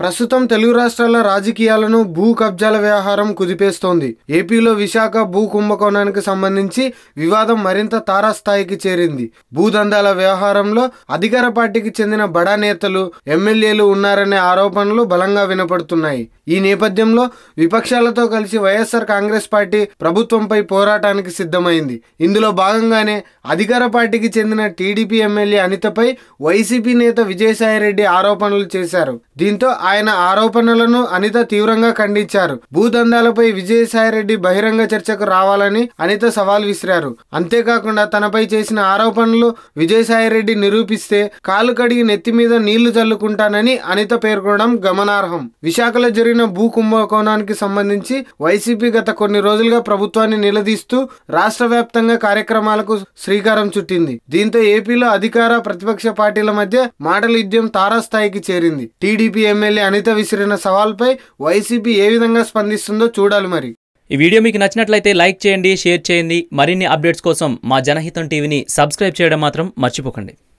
ప్రస్తుతం తెలుగు రాష్ట్రాల రాజకీయాలను భూ కబ్జాల వ్యవహారం కుదిపేస్తోంది. ఏపీలో విశాఖ భూ కుంభకోణానికి సంబంధించి వివాదం మరింత తారాస్థాయికి చేరింది. భూదందాల వ్యవహారంలో అధికార పార్టీకి చెందిన బడా నేతలు ఎమ్మెల్యేలు ఉన్నారనే ఆరోపణలు బలంగా వినపడుతున్నాయి. ఈ నేపథ్యంలో విపక్షాలతో కలిసి వైఎస్ఆర్ కాంగ్రెస్ పార్టీ ప్రభుత్వంపై పోరాటానికి సిద్ధమైంది. ఇందులో భాగంగానే అధికార పార్టీకి చెందిన టీడీపీ ఎమ్మెల్యే అనితపై వైసీపీ నేత విజయసాయిరెడ్డి ఆరోపణలు చేశారు. దీంతో ఆయన ఆరోపణలను అనిత తీవ్రంగా ఖండించారు. భూదందాలపై విజయసాయిరెడ్డి బహిరంగ చర్చకు రావాలని అనిత సవాల్ విసిరారు. అంతేకాకుండా తనపై చేసిన ఆరోపణలు విజయసాయిరెడ్డి నిరూపిస్తే కాలు కడిగి నెత్తి మీద నీళ్ళు చల్లుకుంటానని అనిత పేర్కొనడం గమనార్హం. విశాఖలో జరిగిన భూ కుంభకోణానికి సంబంధించి వైసీపీ గత కొన్ని రోజులుగా ప్రభుత్వాన్ని నిలదీస్తూ రాష్ట్ర వ్యాప్తంగా కార్యక్రమాలకు శ్రీకారం చుట్టింది. దీంతో ఏపీలో అధికార ప్రతిపక్ష పార్టీల మధ్య మాటల యుద్ధం తారాస్థాయికి చేరింది. టీడీపీ ఎమ్మెల్యే అనిత విసిరిన సవాల్పై వైసీపీ ఏ విధంగా స్పందిస్తుందో చూడాలి మరి. ఈ వీడియో మీకు నచ్చినట్లయితే లైక్ చేయండి షేర్ చేయండి. మరిన్ని అప్డేట్స్ కోసం మా జనహితం టీవీని సబ్స్క్రైబ్ చేయడం మాత్రం మర్చిపోకండి.